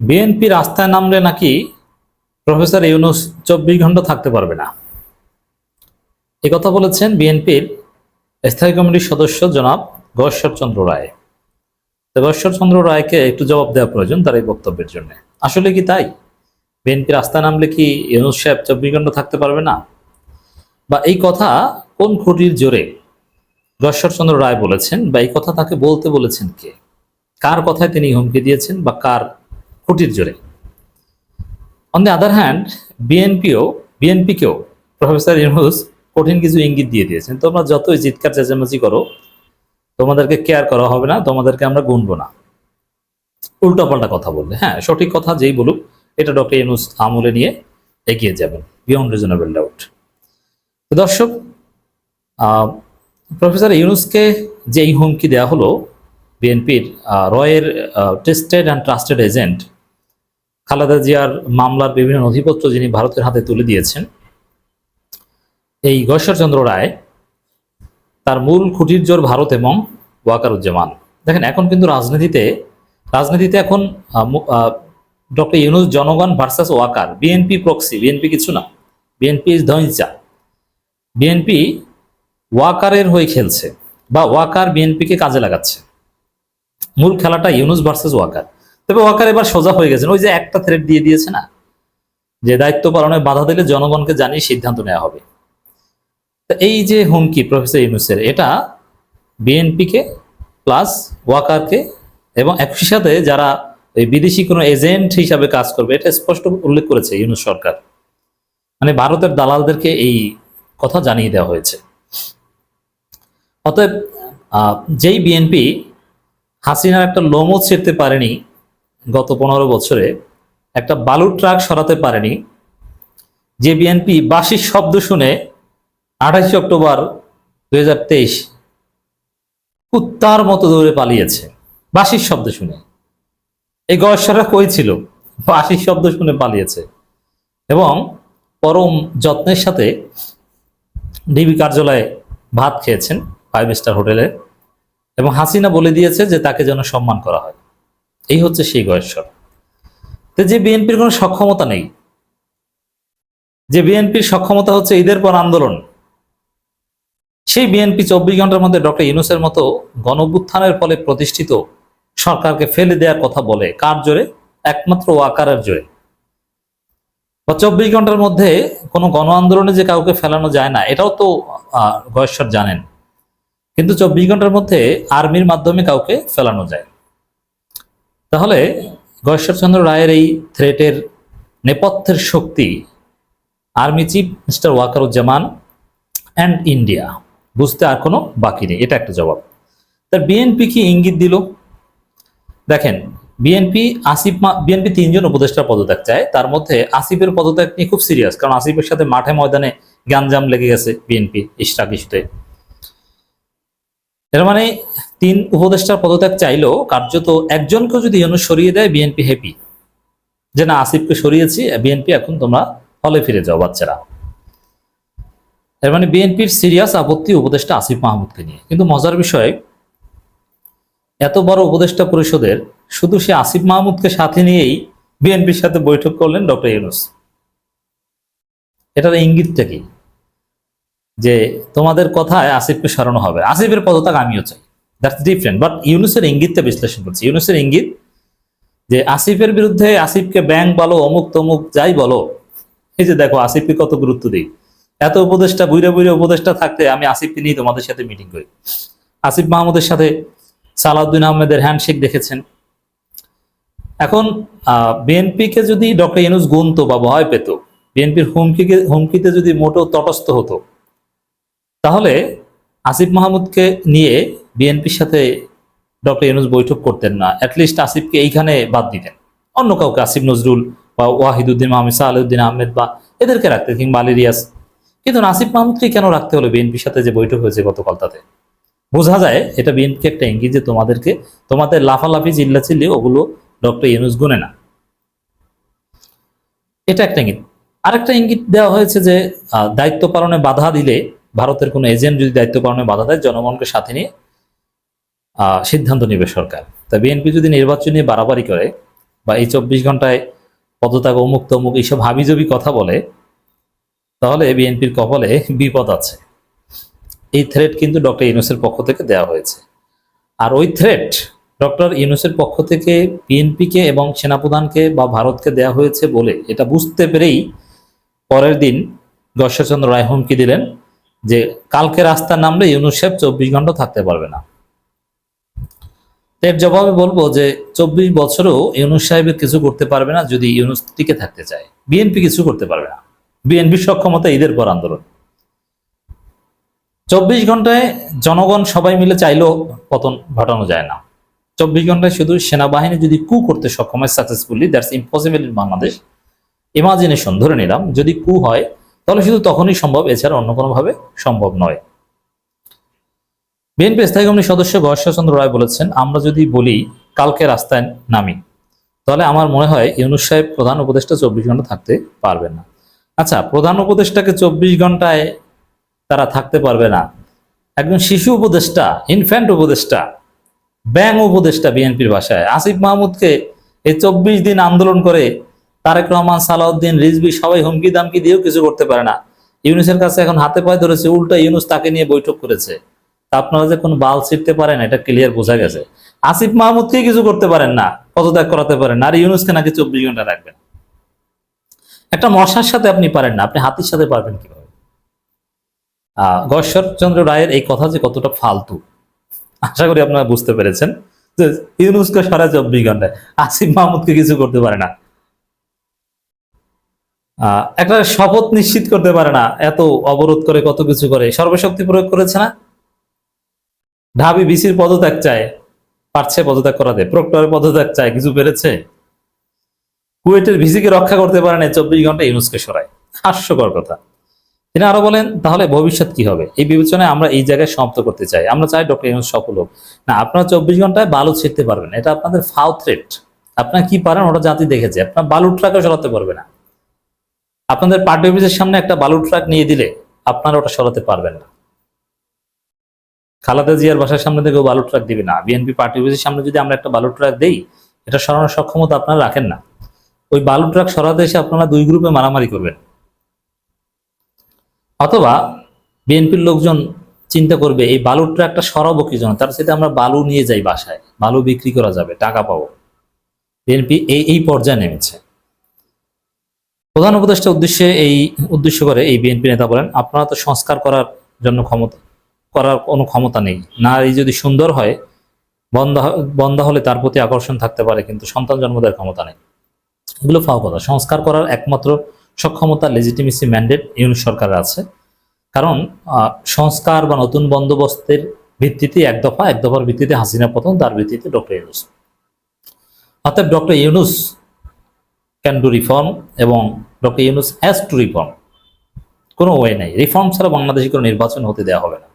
BNP রাস্তায় নামলে নাকি প্রফেসর ইউনুস চব্বিশ ঘণ্টা থাকতে পারবে না। এ কথা বলেছেন বিএনপির স্থায়ী কমিটির সদস্য জনাব গশ্বর চন্দ্র রায়। তো গশ্বর চন্দ্র রায়কে একটু জবাব দেওয়া প্রয়োজন তার এই বক্তব্যের জন্য। আসলে কি তাই? বিএনপি রাস্তায় নামলে কি ইউনুস সাহেব চব্বিশ ঘণ্টা থাকতে পারবে না? বা এই কথা কোন খুঁটির জোরে গশ্বর চন্দ্র রায় বলেছেন বা এই কথা তাকে বলতে বলেছেন কে? কার কথায় তিনি হুমকি দিয়েছেন বা কার খুঁটির জোরে। অন দ্য আদার হ্যান্ড বিএনপিও বিএনপিকেও প্রফেসর ইউনুস কঠিন কিছু ইঙ্গিত দিয়ে দিয়েছেন। তোমরা যতই চিৎকার, চেঁচামেচি করো, তোমাদেরকে কেয়ার করা হবে না, তোমাদেরকে আমরা গুনবো না। উল্টাপাল্টা কথা বললে। হ্যাঁ সঠিক কথা যেই বলুক, এটা ডক্টর ইউনুস আমলে নিয়ে এগিয়ে যাবেন বিয়ন্ড রিজনেবল ডাউট দর্শক প্রফেসর ইউনুসকে যে এই হুমকি দেওয়া হলো বিএনপির রয়ের tested and trusted agent Khaleda জিয়ার মামলার বিভিন্ন নথিপত্র যিনি ভারতের হাতে তুলে দিয়েছেন, এই গশ্বরচন্দ্র রায় তার মূল খুঁটির জোর ভারত এবং ওয়াকারুজ্জামান। দেখেন, এখন কিন্তু রাজনীতিতে রাজনীতিতে এখন ডক্টর ইউনুস জনগণ versus Waker, BNP proxy, BNP কিছু না, বিএনপি ইজ ধৈঞ্চা বিএনপি ওয়াকারের হয়ে খেলছে বা ওয়াকার বিএনপিকে কাজে লাগাচ্ছে। মূল খেলাটা ইউনুস ভার্সেস ওয়াকার। তবে ওয়াকার এবার সোজা হয়ে গেছেন। ওই যে একটা থ্রেড দিয়ে দিয়েছে না? যে দায়িত্ব পালনে বাধা দিলে জনগণকে জানিয়ে সিদ্ধান্ত নেওয়া হবে। এই যে হুমকি প্রফেসর ইউনুসের, এটা বিএনপিকে প্লাস ওয়াকারকে এবং একই সাথে যারা এই বিদেশি কোনো এজেন্ট হিসাবে কাজ করবে, এটা স্পষ্ট উল্লেখ করেছে ইউনুস সরকার। মানে ভারতের দালালদেরকে এই কথা জানিয়ে দেওয়া হয়েছে। অতএব যেই বিএনপি হাসিনার একটা লোমও ছিঁড়তে পারেনি গত পনেরো বছরে একটা বালুর ট্রাক সরাতে পারেনি। যে বিএনপি বাঁশির শব্দ শুনে আঠাশে অক্টোবর দুই হাজার তেইশ কুত্তার মতো দৌড়ে পালিয়েছে, বাঁশির শব্দ শুনে। এই গয়েশ্বররা কই ছিল? বাঁশির শব্দ শুনে পালিয়েছে। এবং পরম যত্নের সাথে ডিবি কার্যালয়ে ভাত খেয়েছেন, ফাইভ স্টার হোটেলে। এবং হাসিনা বলে দিয়েছে যে তাকে যেন সম্মান করা হয়। এই হচ্ছে সেই গয়েশ্বর। তো যে বিএনপির কোনো সক্ষমতা নেই, যে বিএনপির সক্ষমতা হচ্ছে ঈদের পর আন্দোলন, সেই বিএনপি চব্বিশ ঘণ্টার মধ্যে ডক্টর ইউনুসের মতো গণভ্যুত্থানের ফলে প্রতিষ্ঠিত সরকারকে ফেলে দেওয়ার কথা বলে কার জোরে? একমাত্র ওয়াকারের জোরে। বা চব্বিশ ঘণ্টার মধ্যে কোনো গণ আন্দোলনে যে কাউকে ফেলানো যায় না, এটাও তো গয়েশ্বর জানেন। কিন্তু চব্বিশ ঘণ্টার মধ্যে আর্মির মাধ্যমে কাউকে ফেলানো যায়। তাহলে গয়েশ্বরচন্দ্র রায়ের এই থ্রেটের নেপথ্যের শক্তি army chief mister Wakeruzzaman and India বুঝতে আর কোনো বাকি নেই। এটা একটা জবাব। তার বিএনপি কি ইঙ্গিত দিল? দেখেন বিএনপি আসিফ বিএনপি তিনজন উপদেষ্টার পদত্যাগ চায়। তার মধ্যে আসিফের পদত্যাগ নিয়ে খুব সিরিয়াস কারণ আসিফের সাথে মাঠে ময়দানে গ্যাঞ্জাম লেগে গেছে বিএনপি ইস্টাক ইস্যুতে এর মানে তিন উপদেষ্টার পদত্যাগ চাইলেও কার্যত একজনকেও যদি ইউনুস সরিয়ে দেয়, বিএনপি হ্যাপি যে না, আসিফকে সরিয়েছি, বিএনপি এখন তোমরা হলে ফিরে যাও, বাচ্চারা। এর মানে বিএনপির সিরিয়াস আপত্তি উপদেষ্টা আসিফ মাহমুদকে নিয়ে। কিন্তু মজার বিষয়, এত বড় উপদেষ্টা পরিষদের শুধু সে আসিফ মাহমুদকে সাথে নিয়েই বিএনপির সাথে বৈঠক করলেন ডক্টর ইউনুস। এটার ইঙ্গিতটা কি? যে তোমাদের কথায় আসিফকে সরানো হবে। আসিফের পদত্যাগ আমিও চাই। দ্যাটস ডিফারেন্ট বাট ইউনুসের ইঙ্গিতটা বিশ্লেষণ করছে। ইউনুসের ইঙ্গিত যে আসিফের বিরুদ্ধে আসিফকে ব্যাংক বলো, অমুক তমুক, যাই বলো, এই যে দেখো আসিফকে কত গুরুত্ব দিই। এত উপদেষ্টা বুড়ে বুড়ে উপদেষ্টা থাকতে আমি আসিফকে নিয়ে তোমাদের সাথে মিটিং করি। আসিফ মাহমুদের সাথে সালাউদ্দিন আহমেদের হ্যান্ডশেক দেখেছেন। এখন বিএনপিকে যদি ডক্টর ইউনুস গুনতো বা ভয় পেত, বিএনপির হুমকিকে, হুমকিতে যদি মোটেও তটস্থ হতো, তাহলে আসিফ মাহমুদকে নিয়ে বিএনপির সাথে ডক্টর ইউনুস বৈঠক করতেন না। অ্যাটলিস্ট আসিফকে এইখানে বাদ দিতেন। অন্য কাউকে, আসিফ নজরুল বা ওয়াহিদুদ্দিন মাহমুদ সাহালুদ্দিন আহমেদ বা এদেরকে রাখতেন, কিংবা আলী রিয়াজ। কিন্তু নাসিফ মাহমুদকে কেন রাখতে হলো বিএনপির সাথে যে বৈঠক হয়েছে গতকাল তাতে বোঝা যায় এটা বিএনপি একটা ইঙ্গিত যে তোমাদেরকে, তোমাদের লাফালাফি চিল্লা চিল্লি ওগুলো ডক্টর ইউনুস গুনে না। এটা একটা ইঙ্গিত। আরেকটা ইঙ্গিত দেওয়া হয়েছে যে দায়িত্ব পালনে বাধা দিলে ভারতের কোনো এজেন্ট যদি দায়িত্ব পালনে বাধা দেয়, জনগণকে সাথে নিয়ে সিদ্ধান্ত নেবে সরকার। তা বিএনপি যদি নির্বাচন নিয়ে বাড়াবাড়ি করে বা এই চব্বিশ ঘন্টায় পদত্যাগ, অমুক তমুক এইসব হাবিজবি কথা বলে, তাহলে বিএনপির কপালে বিপদ আছে। এই থ্রেট কিন্তু ডক্টর ইউনুসের পক্ষ থেকে দেওয়া হয়েছে। আর ওই থ্রেট ডক্টর ইউনুসের পক্ষ থেকে বিএনপিকে এবং সেনাপ্রধানকে বা ভারতকে দেওয়া হয়েছে বলে এটা বুঝতে পেরেই পরের দিন গশ্বরচন্দ্র রায় হুমকি দিলেন যে কালকে রাস্তা নামলে ইউনুস সাহেব চব্বিশ ঘণ্টা থাকতে পারবে না। এর জবাবে বলব যে চব্বিশ বছরও ইউনুস সাহেবের কিছু করতে পারবে না যদি ইউনুস টিকে থাকতে চায়। বিএনপি কিছু করতে পারবে না। বিএনপির সক্ষমতা ঈদের পর আন্দোলন। চব্বিশ ঘন্টায় জনগণ সবাই মিলে চাইলেও পতন ঘটানো যায় না। চব্বিশ ঘন্টায় শুধু সেনাবাহিনী যদি কু করতে সক্ষম হয় successfully that's impossible in Bangladesh imagination ধরে নিলাম, যদি কু হয়, তাহলে শুধু তখনই সম্ভব, এছাড়া অন্য কোনোভাবে সম্ভব নয়। বিএনপি স্থায়ী কমিটির সদস্য গয়েশ্বরচন্দ্র রায় বলেছেন, আমরা যদি বলি, কালকে রাস্তায় নামি, তাহলে আমার মনে হয় ইউনুস সাহেব প্রধান উপদেষ্টা চব্বিশ ঘণ্টা থাকতে পারবেন না। আচ্ছা প্রধান উপদেষ্টাকে চব্বিশ ঘন্টায় তারা থাকতে পারবে না। একজন শিশু উপদেষ্টা ইনফ্যান্ট উপদেষ্টা ব্যাং উপদেষ্টা বিএনপির ভাষায় আসিফ মাহমুদকে এই চব্বিশ দিন আন্দোলন করে তারেক রহমান, সালাউদ্দিন রিজবি সবাই হুমকি দামকি দিয়েও কিছু করতে পারে না। ইউনুসের কাছে এখন হাতে পায়ে ধরেছে, উল্টা ইউনুস তাকে নিয়ে বৈঠক করেছে। আপনারা যে কোনো বাল ছিটতে পারেন, এটা ক্লিয়ার বোঝা গেছে। আসিফ মাহমুদকে কিছু করতে পারেন? না, পদত্যাগ করাতে পারেন। আর ইউনুসকে নাকি চব্বিশ ঘণ্টা রাখবেন? একটা মশার সাথে আপনি পারেন না, আপনি হাতির সাথে পারবেন কীভাবে? গশ্বরচন্দ্র রায়ের এই কথা যে কতটা ফালতু, আশা করি আপনারা বুঝতে পেরেছেন যে ইউনুসকে সারা চব্বিশ ঘন্টায়। আসিফ মাহমুদকে কিছু করতে পারে না? একটা শপথ নিশ্চিত করতে পারে না, এত অবরোধ করে কত কিছু করে, সর্বশক্তি প্রয়োগ করেছে না? ঢাবি বিসির পদত্যাগ চায়, পারছে পদত্যাগ করাতে। প্রক্টরের পদত্যাগ চায়, কিছু পেরেছে? কুয়েটের ভিসিকে রক্ষা করতে পারে না চব্বিশ ঘণ্টা ইউনুসকে সরায়। হাস্যকর কথা। তিনি আরও বলেন, তাহলে ভবিষ্যৎ কি হবে? এই বিবেচনায় আমরা এই জায়গায় সমাপ্ত করতে চাই। আমরা চাই ডক্টর ইউনুস সফল হোক। না, আপনারা চব্বিশ ঘন্টায় বালু ছিটতে পারবেন এটা আপনাদের ফাউ থ্রেট। আপনারা কি পারেন, ওটা জাতি দেখেছে। আপনার বালু ট্রাকও সরাতে পারবে না। আপনাদের পার্টি অফিসের সামনে একটা বালু ট্রাক নিয়ে দিলে আপনারা ওটা সরাতে পারবেন না। খালাদা জিয়ার বাসার সামনে থেকেও বালু ট্রাক দিবে না। বিএনপি পার্টি অফিসের সামনে যদি আমরা একটা বালু ট্রাক দেই, এটা সরানোর সক্ষমতা আপনারা রাখেন না। ওই বালু ট্রাক সরাতে এসে আপনারা দুই গ্রুপে মারামারি করবেন। অথবা বিএনপির লোকজন চিন্তা করবে, এই বালুর ট্রাকটা সরাবো কি জন্য? তার সাথে আমরা বালু নিয়ে যাই বাসায়। বালু বিক্রি করা যাবে, টাকা পাবো। বিএনপি এই এই পর্যায়ে নেমেছে। প্রধান উপদেষ্টা উদ্দেশ্যে এই, উদ্দেশ্য করে এই বিএনপি নেতা বলেন, আপনারা তো সংস্কার করার জন্য ক্ষমতা করার কোনো ক্ষমতা নেই। নারী যদি সুন্দর হয়, বন্ধ বন্ধ হলে তার প্রতি আকর্ষণ থাকতে পারে, কিন্তু সন্তান জন্ম দেওয়ার ক্ষমতা নেই। এগুলো ফাও কথা। সংস্কার করার একমাত্র সক্ষমতা লেজিটিমেসি ম্যান্ডেট ইউনিট সরকারের আছে। কারণ সংস্কার বা নতুন বন্দোবস্তের ভিত্তিতে এক দফা, এক দফার ভিত্তিতে হাসিনা পতন তার ভিত্তিতে ডক্টর ইউনুস। অর্থাৎ doctor Yunus can do reform এবং doctor Yunus has to reform কোনো ওয়ে নাই। রিফর্ম ছাড়া বাংলাদেশে কোনো নির্বাচন হতে দেওয়া হবে না।